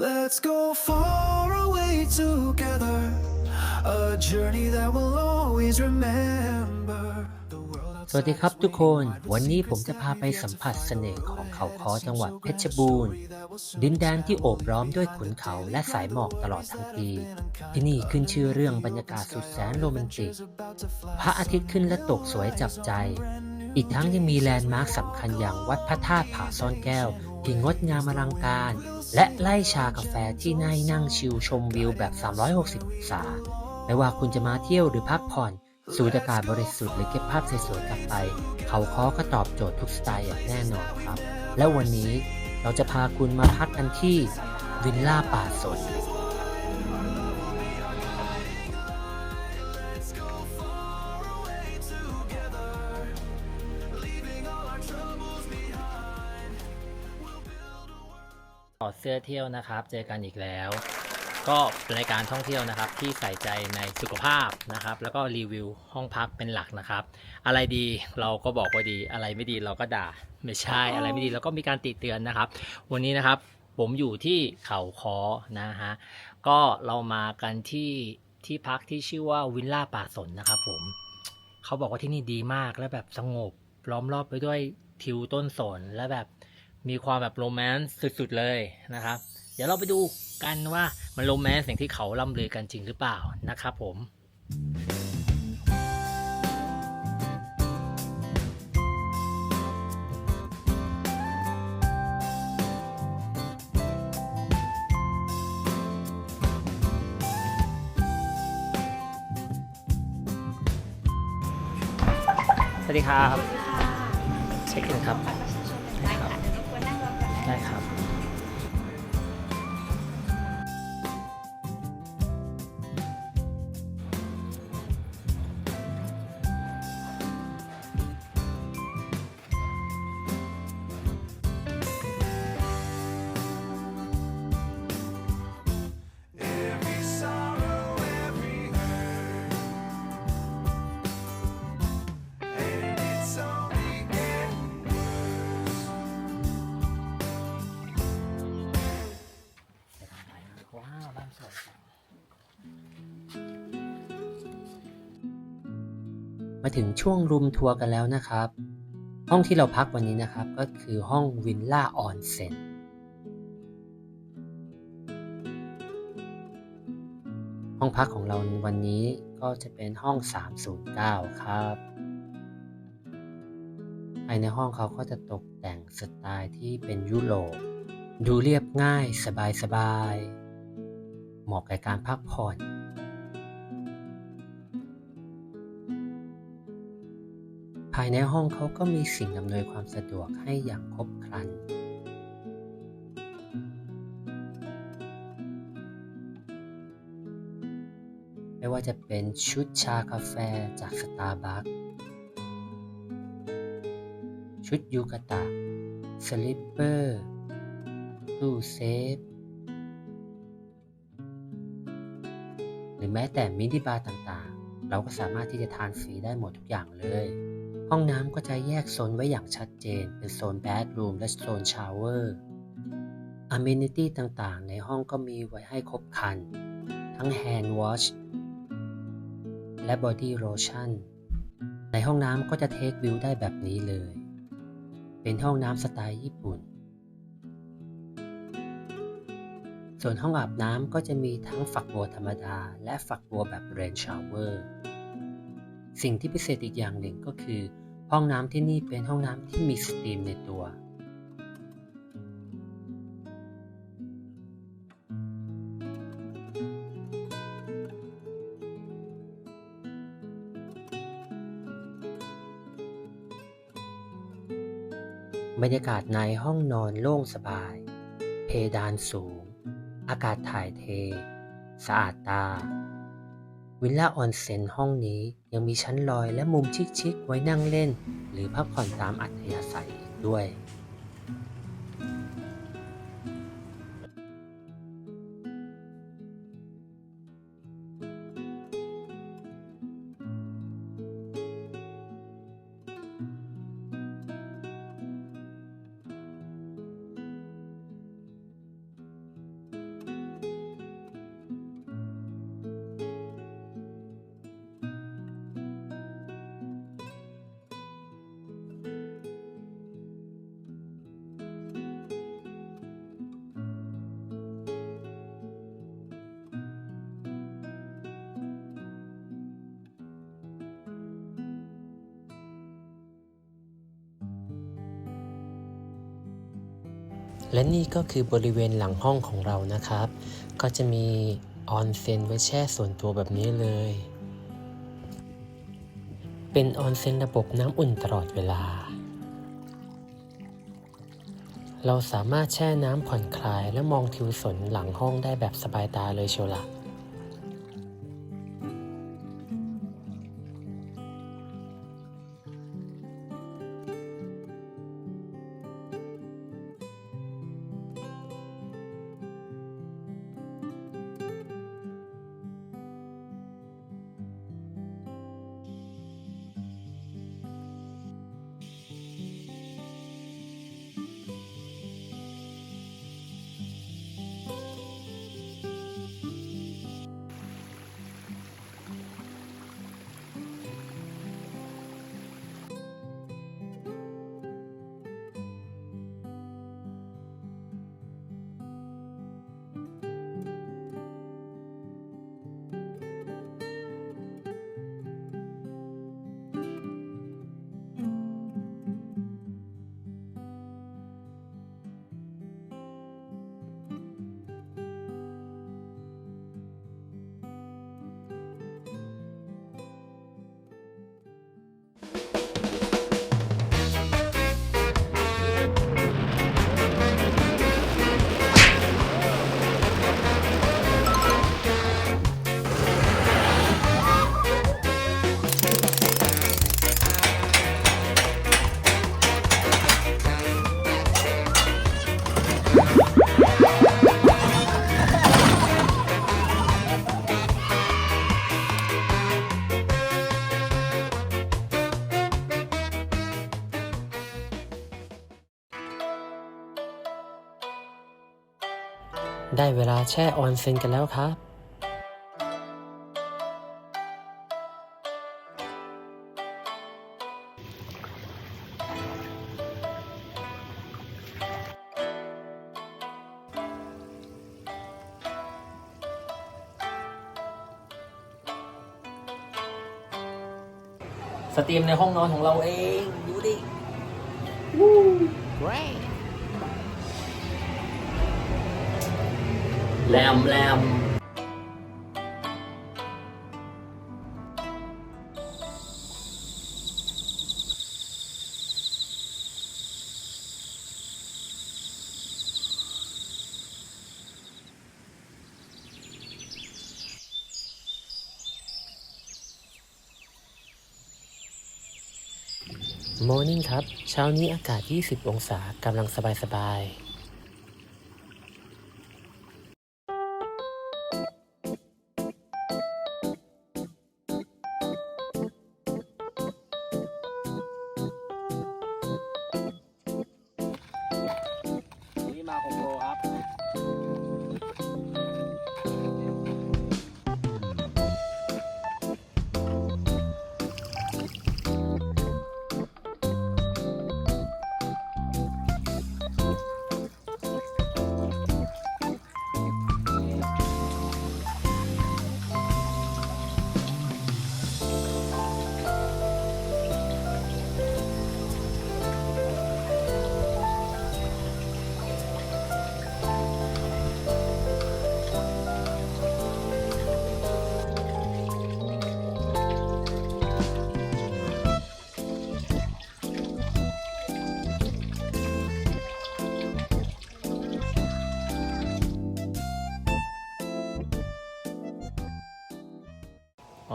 Let's go far away together. A journey that we'll always remember. The world สวัสดีครับทุกคน วันนี้ผมจะพาไปสัมผัสเสน่ห์ของเขาคอจังหวัดเพชรบูรณ์ ดินแดนที่โอบล้อมด้วยขุนเขาและสายหมอกตลอดทั้งปี ที่นี่ขึ้นชื่อเรื่องบรรยากาศสุดแสนโรแมนติก พระอาทิตย์ขึ้นและตกสวยจับใจ อีกทั้งยังมีแลนด์มาร์คสำคัญอย่างวัดพระธาตุผาซ่อนแก้ว ที่งดงามอลังการ และไล่ชากาแฟที่น่านั่งชิลชมวิวแบบ 360 องศา ไม่ว่าคุณจะมาเที่ยวหรือพักผ่อน สูดอากาศบริสุทธิ์หรือเก็บภาพสวยๆกลับไป เขาค้อก็ตอบโจทย์ทุกสไตล์อย่างแน่นอนครับ และวันนี้เราจะพาคุณมาพักกันที่วิลล่าป่าสน เสื้อเที่ยวนะครับ เจอกันอีกแล้ว ก็เป็นรายการท่องเที่ยวนะครับ ที่ใส่ใจในสุขภาพนะครับ แล้วก็รีวิวห้องพักเป็นหลักนะครับ อะไรดีเราก็บอกว่าดี อะไรไม่ดีเราก็ด่า ไม่ใช่อะไรไม่ดีเราก็มีการติเตือนนะครับ วันนี้นะครับผมอยู่ที่เขาคอนะฮะก็เรามากันที่ที่พักที่ชื่อว่าวิลล่าป่าสนนะครับผมเขาบอกว่าที่นี่ดีมากและแบบสงบล้อมรอบไปด้วยทิวต้นสนและแบบ มีความแบบโรแมนต์สุดๆเลยนะครับ เดี๋ยวเราไปดูกันว่ามันโรแมนต์อย่างที่เขาล่ำลือกันจริงหรือเปล่านะครับผมสวัสดีครับ เช็คอินครับ มาถึงช่วงรูมทัวร์กันแล้วนะครับ ห้องที่เราพักวันนี้นะครับก็คือห้องวิลล่าออนเซ็นห้องพักของเราวันนี้ก็จะเป็นห้อง 309 ครับภายในห้องเขาก็จะตกแต่งสไตล์ที่เป็นยุโรปดูเรียบง่ายสบายๆเหมาะกับการพักผ่อนายในห้องเขาก็มีสิ่งอำนวยความสะดวกให้อย่างครบครัน ไม่ว่าจะเป็นชุดชากาแฟจากสตาร์บัคชุดยูกะตะสลิปเปอร์ ตู้เซฟ หรือแม้แต่มินิบาร์ต่างๆ เราก็สามารถที่จะทานฟรีได้หมดทุกอย่างเลย ห้องน้ำก็จะแยกโซนไว้อย่างชัดเจน เป็นโซนแบดรูมและโซนชาวเวอร์อเมนิตี้ต่างๆ ในห้องก็มีไว้ให้ครบครัน ทั้งแฮนด์วอชและบอดี้โ t ชั่นในห้องน้ำก็จะเทควิวได้แบบนี้เลย เป็นห้องน้ำสไตล์ญี่ปุ่น ส่วนห้องอาบน้ำก็จะมีทั้งฝักบัวธรรมดา และฝักบัวแบบเรนชาวเวอร์ สิ่งที่พิเศษอีกอย่างหนึ่งก็คือ ห้องน้ำที่นี่เป็นห้องน้ำที่มีสตรีมในตัว บรรยากาศในห้องนอนโล่งสบาย เพดานสูง อากาศถ่ายเท สะอาดตา วิลล่าออนเซ็นห้องนี้ยังมีชั้นลอยและมุมชิคๆไว้นั่งเล่น หรือพักผ่อนตามอัธยาศัยอีกด้วย และนี่ก็คือบริเวณหลังห้องของเรานะครับ ก็จะมีออนเซ็นไว้แช่ส่วนตัวแบบนี้เลย เป็นออนเซ็นระบบน้ำอุ่นตลอดเวลา เราสามารถแช่น้ำผ่อนคลายและมองทิวสนหลังห้องได้แบบสบายตาเลยเชียวละ ได้เวลาแช่ออนเซ็นกันแล้วครับ สตรีมในห้องนอนของเราเอง แรมแรมโมนิ่งครับ เช้านี้อากาศ 20 องศากำลังสบายๆนี่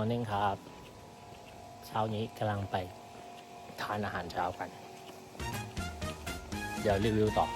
อร์นิ่งครับ เช้านี้กำลังไปทานอาหารเช้ากัน เดี๋ยวรีวิวต่อ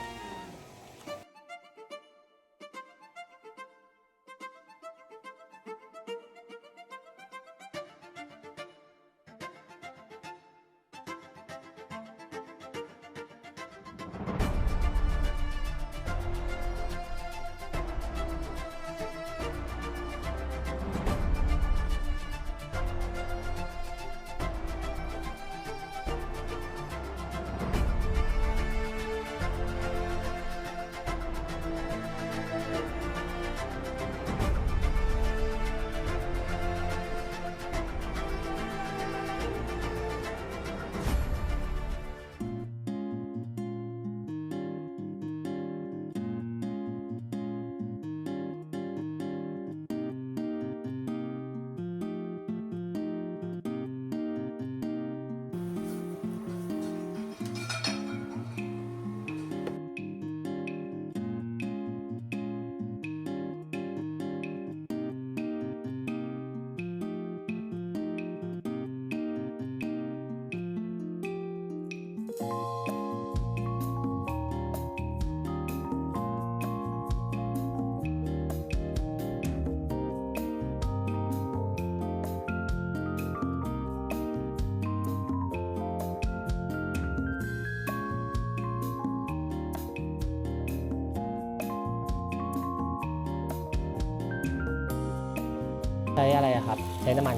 ช้อะไรอะครับ ใช้น้ำมัน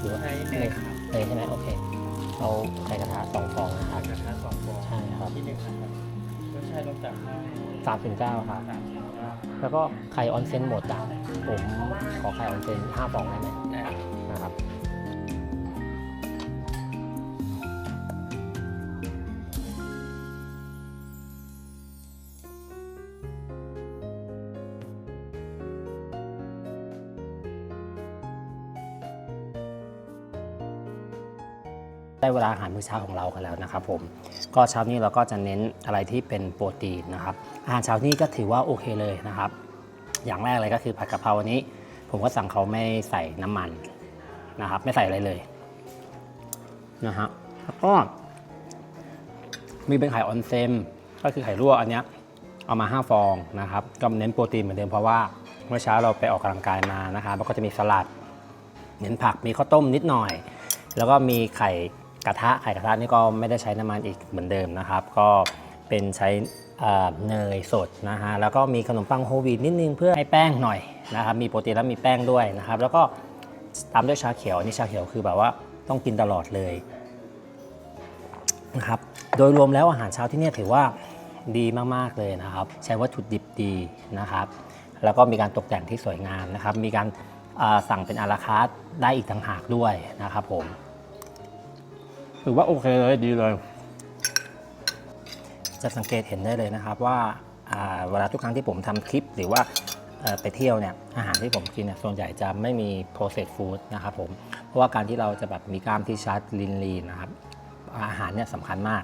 หรือว่าใช้เนยครับเนยใช่ไหมโอเคเอาไข่กระทะสองฟองนะครับกระทะสองฟองใช่ครับที่หนึ่งนะครับรสชาติลงจากสามถึงเก้าครับ สามสิบเก้าแล้วก็ไข่ออนเซนหมดอะผมขอไข่ออนเซนห้าฟองได้ไหม เวลาอาหารมื้อเช้าของเรากันแล้วนะครับผมก็เช้านี้เราก็จะเน้นอะไรที่เป็นโปรตีนนะครับอาหารเช้านี้ก็ถือว่าโอเคเลยนะครับ อย่างแรกเลยก็คือผัดกะเพราวันนี้ ผมก็สั่งเขาไม่ใส่น้ำมันนะครับ ไม่ใส่อะไรเลยนะฮะแล้วก็มีเป็นไข่ออนเซมก็คือไข่ลวกอันเนี้ยเอามา 5 ฟองนะครับ ก็เน้นโปรตีนเหมือนเดิมเพราะว่าเมื่อเช้าเราไปออกกำลังกายมานะครับแล้วก็จะมีสลัด เน้นผักมีข้าวต้มนิดหน่อย แล้วก็มีไข่ กระทะไข่กระทะนี่ก็ไม่ได้ใช้น้ำมันอีกเหมือนเดิมนะครับ ก็เป็นใช้เนยสดนะฮะแล้วก็มีขนมปังโฮวีตนิดนึงเพื่อให้แป้งหน่อยนะครับมีโปรตีนแล้วมีแป้งด้วยนะครับ แล้วก็ตามด้วยชาเขียวนี่ชาเขียวคือแบบว่าต้องกินตลอดเลยนะครับโดยรวมแล้วอาหารเช้าที่นี่ถือว่าดีมากๆเลยนะครับ ใช้วัตถุดิบดีนะครับ แล้วก็มีการตกแต่งที่สวยงามนะครับ มีการสั่งเป็นอาราคาร์ได้อีกต่างหากด้วยนะครับผม ถือว่าโอเคเลยดีเลย จะสังเกตเห็นได้เลยนะครับว่าเวลาทุกครั้งที่ผมทำคลิปหรือว่าไปเที่ยวเนี่ยอาหารที่ผมกินเนี่ยส่วนใหญ่จะไม่มี processed food นะครับผมเพราะว่าการที่เราจะแบบมีกล้ามที่ชัดลีนลีนนะครับอาหารเนี่ยสำคัญมาก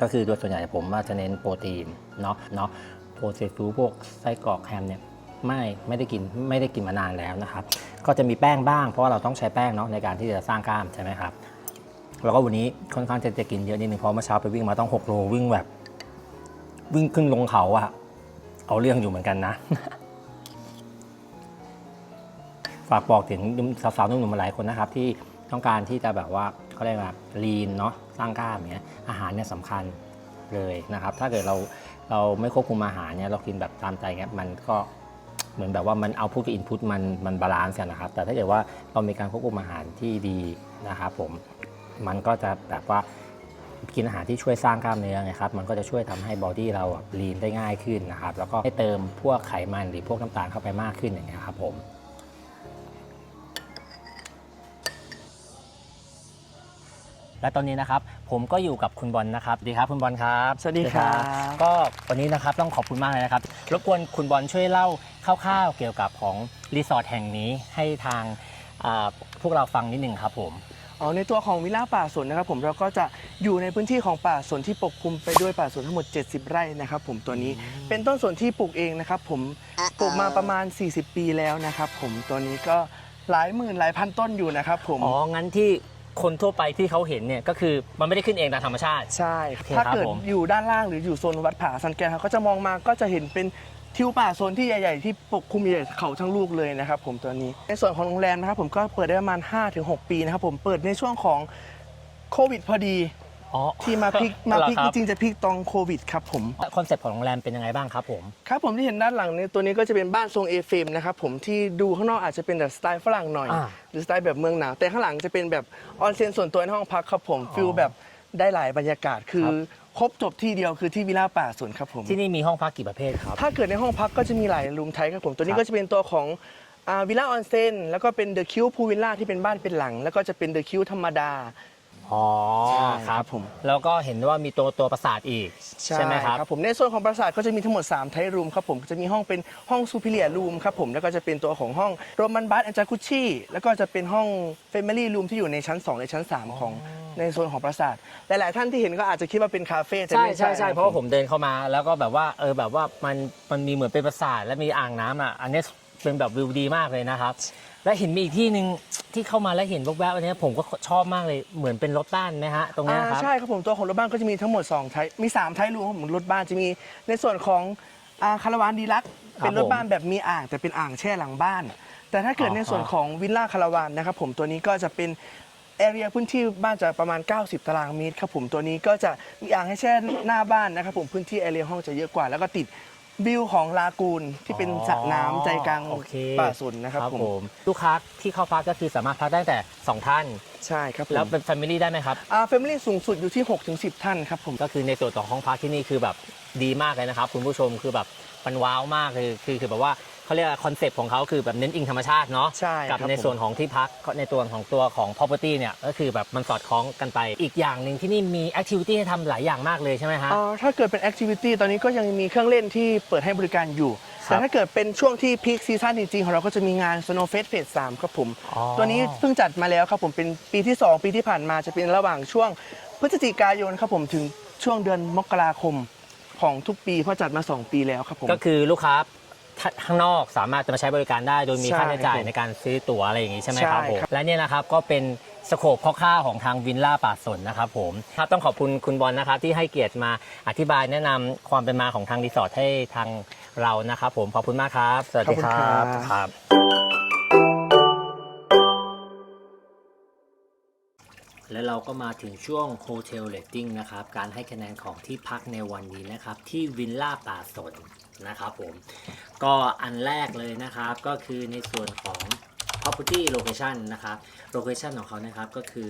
ก็คือโดยส่วนใหญ่ผมว่าจะเน้นโปรตีนเนาะเนาะ processed food พวกไส้กรอกแฮมเนี่ยไม่ไม่ได้กินไม่ได้กินมานานแล้วนะครับ ก็จะมีแป้งบ้างเพราะว่าเราต้องใช้แป้งเนาะในการที่จะสร้างกล้ามใช่ไหมครับ แล้วก็วันนี้ค่อนข้างจะจะกินเยอะนิดนึงเพราะเมื่อเช้าไปวิ่งมาต้อง6โลวิ่งแบบ วิ่งขึ้นลงเขาอะเอาเรื่องอยู่เหมือนกันนะ ฝากบอกถึงสาวๆหนุ่มๆมาหลายคนนะครับ ที่ต้องการที่จะแบบว่าเขาเรียกว่าลีนเนาะสร้างกล้ามอย่างเงี้ยอาหารเนี่ยสำคัญเลยนะครับ ถ้าเกิดเราเราไม่ควบคุมอาหารเนี่ยเรากินแบบตามใจเงี้ยมันก็เหมือนแบบว่ามันเอาพุทกับอินพุตมันมันบาลานซ์กันนะครับ แต่ถ้าเกิดว่าเรามีการควบคุมอาหารที่ดีนะครับผม มันก็จะแบบว่ากินอาหารที่ช่วยสร้างกล้ามเนื้อไงครับ มันก็จะช่วยทำให้บอดี้เราลีนได้ง่ายขึ้นนะครับ แล้วก็ให้เติมพวกไขมันหรือพวกน้ำตาลเข้าไปมากขึ้นอย่างเงี้ยครับผมและตอนนี้นะครับผมก็อยู่กับคุณบอลนะครับสวัสดีครับคุณบอลครับสวัสดีครับก็วันนี้นะครับต้องขอบคุณมากเลยนะครับรบกวนคุณบอลช่วยเล่าคร่าวๆเกี่ยวกับของรีสอร์ทแห่งนี้ให้ทางอ่าพวกเราฟังนิดหนึ่งครับผม อ๋อในตัวของวิลล่าป่าสนนะครับผมเราก็จะอยู่ในพื้นที่ของป่าสนที่ปกคลุมไปด้วยป่าสนทั้งหมด 70 ไร่นะครับผมตัวนี้เป็นต้นสนที่ปลูกเองนะครับผมปลูกมาประมาณ 40 ปีแล้วนะครับผมตัวนี้ก็หลายหมื่นหลายพันต้นอยู่นะครับผม อ๋อ งั้นที่คนทั่วไปที่เขาเห็นเนี่ยก็คือมันไม่ได้ขึ้นเองตามธรรมชาติ ใช่โอเคถ้าครับเกิดผมอยู่ด้านล่างหรืออยู่โซนวัดผาสันแกนเขาก็จะมองมาก็จะเห็นเป็น ทิวป่าโซนที่ใหญ่ๆที่ปกคลุมใหญ่เขาทั้งลูกเลยนะครับผมตัวนี้ ในส่วนของโรงแรมนะครับผมก็เปิดได้ประมาณ 5-6 ปีนะครับผมเปิดในช่วงของโควิดพอดีอ๋อที่มาพลิกมาพลิกเหอจริงๆจะพลิกตอนโควิดครับผมคอนเซ็ปต์ของโรงแรมเป็นยังไงบ้างครับผมครับผมที่เห็นด้านหลังเนี่ยตัวนี้ก็จะเป็นบ้านทรงเอเฟมนะครับผมที่ดูข้างนอกอาจจะเป็นแบบสไตล์ฝรั่งหน่อยอ่าหรือสไตล์แบบเมืองหนาวแต่ข้างหลังจะเป็นแบบออนเซ็นส่วนตัวในห้องพักครับผมฟิลแบบได้หลายบรรยากาศคือ ครบจบที่เดียวคือที่วิลล่าป่าสวนครับผม ที่นี่มีห้องพักกี่ประเภทครับ ถ้าเกิดในห้องพักก็จะมีหลายรูมไทป์ครับผม ตัวนี้ครับก็จะเป็นตัวของวิลล่าออนเซนแล้วก็เป็นเดอะคิวพูวิลล่าที่เป็นบ้านเป็นหลัง แล้วก็จะเป็นเดอะคิวธรรมดา อ๋อใช่คครัรับบผม แล้วก็เห็นว่ามีตัวตัวปราสาทอีก ใช่ไหมครับ ผมในส่วนของปราสาทก็จะมีทั้งหมด3ไทป์รูมครับผมจะมีห้องเป็นห้องซูพิเลียรูมครับผมแล้วก็จะเป็นตัวของห้องโรมันบัสแอนจากุชี่แล้วก็จะเป็นห้องเฟมิลี่รูมที่อยู่ในชั้น2ในชั้น 3 ของในโซนของปราสาทหลายๆท่านที่เห็นก็อาจจะคิดว่าเป็นคาเฟ่แต่ใช่ไม่ใช่ใช่นคบเพราะว่าผมเดินเข้ามา แล้วก็แบบว่าเออแบบว่ามันมันมีเหมือนเป็นปราสาทและมีอ่างน้ำอะอันนี้ เป็นแบบวิวดีมากเลยนะครับ และเห็นมีอีกที่หนึ่งที่เข้ามาแล้วเห็นแวบๆอันนี้ผมก็ชอบมากเลยเหมือนเป็นรถบ้านไหมฮะตรงเนี้ยอ่าครับใช่ครับผมตัวของรถบ้านก็จะมีทั้งหมด2ไทป์มี3ไทป์รวมครับผมรถบ้านจะมีในส่วนของอ่าคาราวานดีลักซ์ครับเป็นรถบ้านแบบมีอ่าง แต่เป็นอ่างแช่หลังบ้าน แต่ถ้าเกิดอ๋อในส่วนของวิลล่าคาราวานนะครับผมตัวนี้ก็จะเป็นแอเรียพื้นที่บ้านจะประมาณ 90 ตารางเมตรครับผมตัวนี้ก็จะมีอ่างให้แช่หน้าบ้านนะครับผมพื้นที่แอเรียห้องจะเยอะกว่า แล้วก็ติด วิวของลากูนที่เป็นสระน้ำใจกลางโอเคป่าสนนะครับผม ลูกค้าที่เข้าพักก็คือสามารถพักได้แต่ 2 ท่าน ใช่ครับผมแล้วเป็นแฟมิลี่ได้ไหมครับ อ่าแฟมิลี่สูงสุดอยู่ที่6ถึง10 ท่านครับผม ก็คือในส่วนของห้องพักที่นี่คือแบบดีมากเลยนะครับ คุณผู้ชมคือแบบมันว้าวมากคือคือคือแบบว่า เขาเรียกคอนเซปต์ของเขาคือแบบเน้นอิงธรรมชาติเนาะใช่กับครับในผมส่วนของที่พักในตัวของตัวของ property เนี่ยก็คือแบบมันสอดคล้องกันไป อีกอย่างหนึ่งที่นี่มี activity ให้ทำหลายอย่างมากเลยใช่ไหมฮะอ่าถ้าเกิดเป็นแอคทิวิตี้ตอนนี้ก็ยังมีเครื่องเล่นที่เปิดให้บริการอยู่ ครับแต่ถ้าเกิดเป็นช่วงที่พีคซีซั่นจริงๆ ของเราก็จะมีงาน Snow Fest Phase 3ครับผม อ๋อ ตัวนี้เพิ่งจัดมาแล้วครับผมเป็นปีที่ 2 ปีที่ผ่านมาจะเป็นระหว่างช่วงพฤศจิกายนครับผมถึงช่วงเดือนมกราคมของทุกปีเพราะจัดมา 2 ปีแล้วครับผม ก็คือลูกค้า ท่าข้างนอกสามารถจะมาใช้บริการได้โดยมีใช่ค่าใช้จ่ายครับในการซื้อตั๋วอะไรอย่างนี้ใช่ไหมครับใช่ผมครับและเนี่ยนะครับก็เป็นสโคปคร่าวๆของทางวินล่าป่าสนนะครับผมครับต้องขอบคุณคุณบอลนะครับที่ให้เกียรติมาอธิบายแนะนำความเป็นมาของทางรีสอร์ทให้ทางเรานะครับผมขอบคุณมากครับ สวัสดีคขอบคุณครัรับบครับและเราก็มาถึงช่วงโฮเทลเ a ตติ้งนะครับ การให้คะแนนของที่พักในวันนี้นะครับ ที่วิลล่าป่าสน นะครับผมก็อันแรกเลยนะครับก็คือในส่วนของ property location นะครับ location ของเขานะครับก็คือ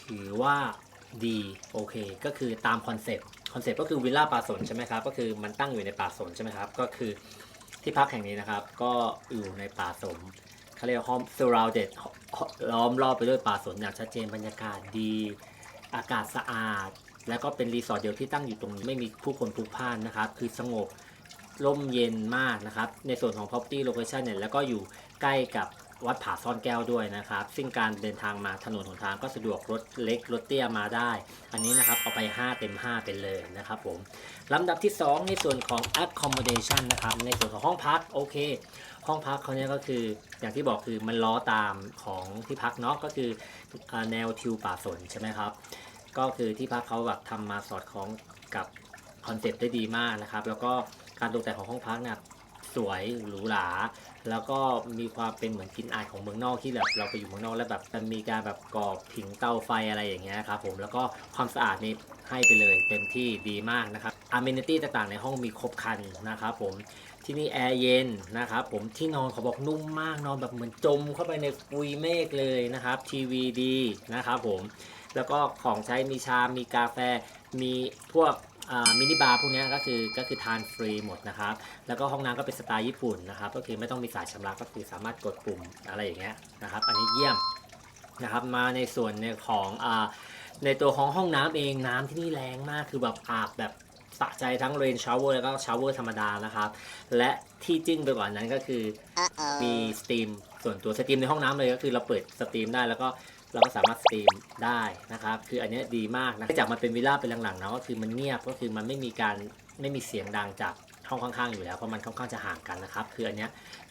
ถือว่าดีโอเค ก็คือตามคอนเซปต์คอนเซปต์ก็คือวิลล่าป่าสนใช่ไหมครับก็คือมันตั้งอยู่ในป่าสนใช่ไหมครับก็คือที่พักแห่งนี้นะครับ ก็อยู่ในป่าสนเขาเรียกว่า home surrounded ล้อมรอบไปด้วยป่าสนอย่างชัดเจนบรรยากาศดีอากาศสะอาด แล้วก็เป็นรีสอร์ทเดียวที่ตั้งอยู่ตรงนี้ไม่มีผู้คนพลุกพล่านนะครับ คือสงบ ร่มเย็นมากนะครับ ในส่วนของ property location เนี่ยแล้วก็อยู่ใกล้กับวัดผาซ่อนแก้วด้วยนะครับ ซึ่งการเดินทางมาถนนหนทางก็สะดวกรถเล็กรถเตี้ยมาได้ อันนี้นะครับเอาไป 5 เต็ม 5 เป็นเลยนะครับผมลำดับที่ 2 ในส่วนของ accommodation นะครับในส่วนของห้องพักโอเค ห้องพักเขาเนี่ยก็คืออย่างที่บอกคือมันล้อตามของที่พักเนาะก็คือแนวทิวป่าสนใช่ไหมครับ ก็คือที่พักเขาแบบทำมาสอดคล้องกับคอนเซ็ปต์ได้ดีมากนะครับ แล้วก็ การตกแต่งของห้องพักเนี่ยสวยหรูหราแล้วก็มีความเป็นเหมือนกินอายของเมืองนอกที่แบบเราไปอยู่เมืองนอกแล้วแบบมันมีการแบบก่อผิงเตาไฟอะไรอย่างเงี้ยครับผมแล้วก็ความสะอาดนี่ให้ไปเลยเต็มที่ดีมากนะครับอเมนิตี้ต่างๆในห้องมีครบครันนะครับผมที่นี่แอร์เย็นนะครับผมที่นอนเขาบอกนุ่มมากนอนแบบเหมือนจมเข้าไปในปุยเมฆเลยนะครับทีวีดีนะครับผมแล้วก็ของใช้มีชามมีกาแฟมีพวก มินิบาร์พวกเนี้ยก็คือก็คือทานฟรีหมดนะครับ แล้วก็ห้องน้ำก็เป็นสไตล์ญี่ปุ่นนะครับ ก็คือไม่ต้องมีสายชำระก็คือสามารถกดปุ่มอะไรอย่างเงี้ยนะครับ อันนี้เยี่ยมนะครับ มาในส่วนในของอาในตัวของห้องน้ำเองน้ำที่นี่แรงมากคือแบบอาบแบบสะใจทั้งเรนชาวเวอร์แล้วก็ชาวเวอร์ธรรมดานะครับ และที่จึ้งไปกว่านั้นก็คือมีสตรีมส่วนตัวสตรีมในห้องน้ำเลยก็คือเราเปิดสตรีมได้แล้วก็ เราก็สามารถสตรีมได้นะครับ คืออันนี้ดีมากนะจากมันเป็นวิลล่าเป็นหลังๆเนาะก็คือมันเงียบก็คือมันไม่มีการไม่มีเสียงดังจากห้องข้างๆอยู่แล้วเพราะมันค่อนข้างจะห่างกันนะครับ คืออันนี้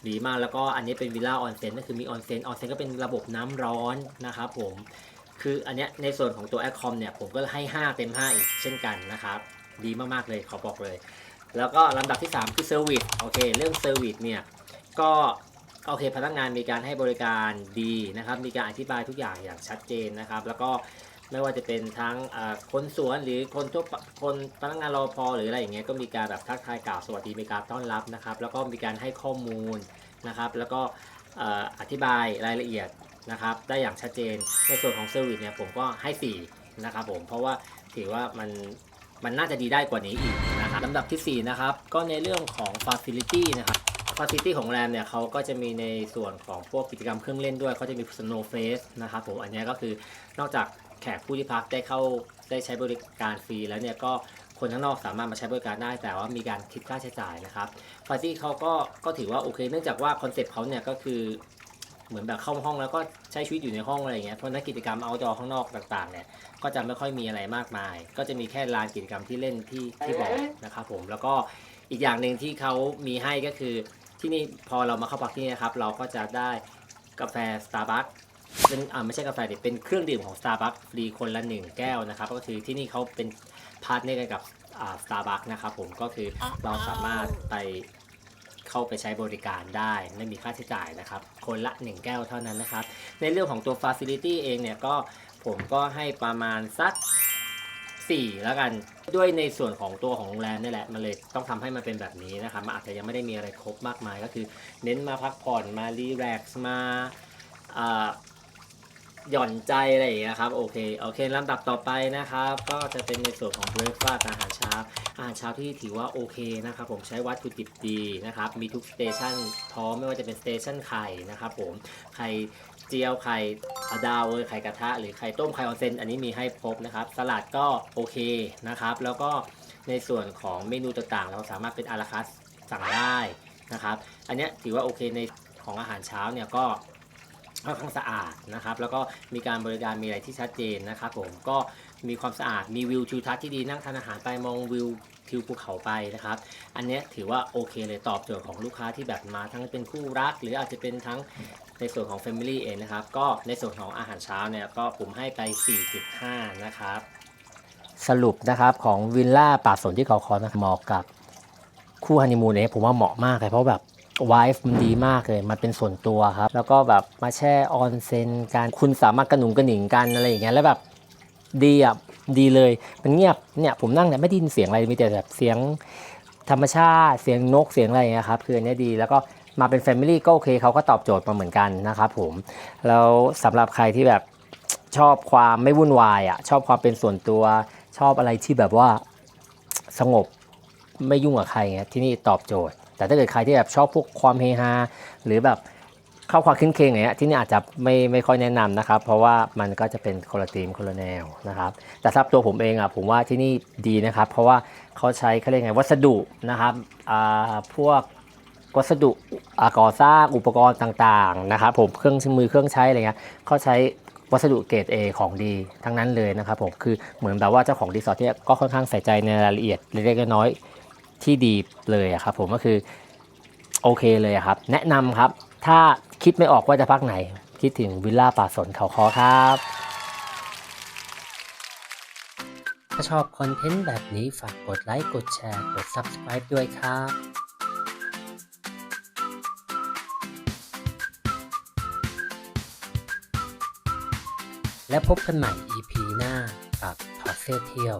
ดีมากแล้วก็อันนี้เป็นวิลล่าออนเซ็นก็คือมีออนเซ็นออนเซ็นก็เป็นระบบน้ำร้อนนะครับผมคืออันนี้ในส่วนของตัวแอคคอมเนี่ยผมก็ให้ 5 เต็ม 5 อีกเช่นกันนะครับ ดีมากๆเลยขอบอกเลย แล้วก็ลำดับที่ 3 คือเซอร์วิสโอเค เรื่องเซอร์วิสเนี่ยก็ โอเคพนักงานมีการให้บริการดีนะครับ มีการอธิบายทุกอย่างอย่างชัดเจนนะครับ แล้วก็ไม่ว่าจะเป็นทั้งคนสวนหรือคนทั่วคนพนักงานรอพอหรืออะไรอย่างเงี้ยก็มีการแบบทักทายกล่าวสวัสดีมีการต้อนรับนะครับ แล้วก็มีการให้ข้อมูลนะครับ แล้วก็อธิบายรายละเอียดนะครับ ได้อย่างชัดเจนในส่วนของเซอร์วิสเนี่ยผมก็ให้4นะครับผมเพราะว่าถือว่ามันมันน่าจะดีได้กว่านี้อีกนะครับลำดับทีสี่4นะครับก็ในเรื่องของ Facility นะครับ Facility ของแรมเนี่ยเขาก็จะมีในส่วนของพวกกิจกรรมเครื่องเล่นด้วยเขาจะมี Snow Face นะครับผมอันนี้ก็คือนอกจากแขกผู้ที่พักได้เข้าได้ใช้บริการฟรีแล้วเนี่ยก็คนข้างนอกสามารถมาใช้บริการได้ แต่ว่ามีการคิดค่าใช้จ่ายนะครับฟาซี่เขาก็ก็ถือว่าโอเค เนื่องจากว่าคอนเซ็ปต์เขาเนี่ยก็คือเหมือนแบบเข้าห้องแล้วก็ใช้ชีวิตอยู่ในห้องอะไรเงี้ยเพราะนั้นกิจกรรมเอาดอข้างนอกต่างๆเนี่ยก็จะไม่ค่อยมีอะไรมากมาย ก็จะมีแค่ลานกิจกรรมที่เล่นที่ที่บอกนะครับผมแล้วก็อีกอย่างหนึ่งที่เขามีให้ก็คือ ที่นี่พอเรามาเข้าพักที่นี่นะครับเราก็จะได้กาแฟ Starbucks เป็นอ่าไม่ใช่กาแฟดิเป็นเครื่องดื่มของ Starbucks ฟรีคนละหนึ่งแก้วนะครับ ก็คือที่นี่เขาเป็นพาร์ทเนอร์กันกับอ่า Starbucks นะครับผมก็คือเราสามารถไปเข้าไปใช้บริการได้ไม่มีค่าใช้จ่ายนะครับ คนละ 1 แก้วเท่านั้นนะครับ ในเรื่องของตัว Facility เองเนี่ยก็ผมก็ให้ประมาณสัก 4 แล้วกัน ด้วยในส่วนของตัวของโรงแรมนี่แหละมันเลยต้องทำให้มันเป็นแบบนี้นะครับมันอาจจะยังไม่ได้มีอะไรครบมากมาย ก็คือเน้นมาพักผ่อนมารีแลกซ์มาหย่อนใจอะไรอย่างเงี้ยครับโอเคโอเคลำดับต่อไปนะครับ ก็จะเป็นในส่วนของเบรคฟาสต์อาหารเช้าอาหารเช้าที่ถือว่าโอเคนะครับผมใช้วัตถุดิบดีนะครับมีทุกสเตชันพร้อมไม่ว่าจะเป็นสเตชันไข่นะครับผมไข่ จียวไข่ดาวเอยไข่กระทะ หรือไข่ต้มไข่ออนเซนอันนี้มีให้ครบนะครับ สลัดก็โอเคนะครับ แล้วก็ในส่วนของเมนูต่างๆ เราสามารถเป็นอาราคาสสั่งได้นะครับ อันนี้ถือว่าโอเคในของอาหารเช้าเนี่ยก็ค่อนข้างสะอาดนะครับ แล้วก็มีการบริการมีอะไรที่ชัดเจนนะครับผมก็มีความสะอาดมีวิวทิวทัศน์ที่ดีนั่งทานอาหารไปมองวิวทิวภูเขาไปนะครับ อันนี้ถือว่าโอเคเลยตอบโจทย์ของลูกค้าที่แบบมาทั้งเป็นคู่รัก หรืออาจจะเป็นทั้ง ในส่วนของ Family เองนะครับ ก็ในส่วนของอาหารเช้าเนี่ยก็ผมให้ไป 4.5 นะครับ สรุปนะครับของวิลล่าป่าสนที่เขาคอนะเหมาะกับคู่ฮันนีมูนเองผมว่าเหมาะมากเลยเพราะแบบวายมันดีมากเลย มันเป็นส่วนตัวครับ แล้วก็แบบมาแช่ออนเซนกันคุณสามารถกระหนุงกระหนิงกันอะไรอย่างเงี้ยแล้วแบบดีอะดีเลย มันเงียบเนี่ยผมนั่งเนี่ยไม่ได้ยินเสียงอะไรมีแต่แบบเสียงธรรมชาติเสียงนกเสียงอะไรอย่างเงี้ยครับคืออันเนี้ยดีแล้วก็ มาเป็นแฟมิลี่ก็โอเคเขาก็ตอบโจทย์มาเหมือนกันนะครับผมแล้วสำหรับใครที่แบบชอบความไม่วุ่นวายอะชอบความเป็นส่วนตัวชอบอะไรที่แบบว่าสงบไม่ยุ่งกับใครเงี้ยที่นี่ตอบโจทย์ แต่ถ้าเกิดใครที่แบบชอบพวกความเฮฮาหรือแบบเข้าความขึ้นเคงอย่างเงี้ยที่นี่อาจจะไม่ไม่ค่อยแนะนำนะครับ เพราะว่ามันก็จะเป็นคนละธีมคนละแนวนะครับ แต่สำหรับตัวผมเองอะผมว่าที่นี่ดีนะครับ เพราะว่าเขาใช้เขาเรียกไงวัสดุนะครับอ่าพวก วัสดุก่อสร้างอุปกรณ์ต่างๆนะครับผมเครื่องมือเครื่องใช้อะไรเงี้ยเขาใช้วัสดุเกรด A ของดีทั้งนั้นเลยนะครับผมคือเหมือนแบบว่าเจ้าของรีสอร์ทเนี่ยก็ค่อนข้างใส่ใจในรายละเอียดเล็กๆน้อยๆที่ดีเลยครับผมก็คือโอเคเลยครับ แนะนำครับ ถ้าคิดไม่ออกว่าจะพักไหน คิดถึงวิลล่าป่าสนเขาคอครับ ถ้าชอบคอนเทนต์แบบนี้ฝากกดไลค์กดแชร์กด Subscribe ด้วยครับ และพบกันใหม่ EP หน้ากับถอดเสื้อเที่ยว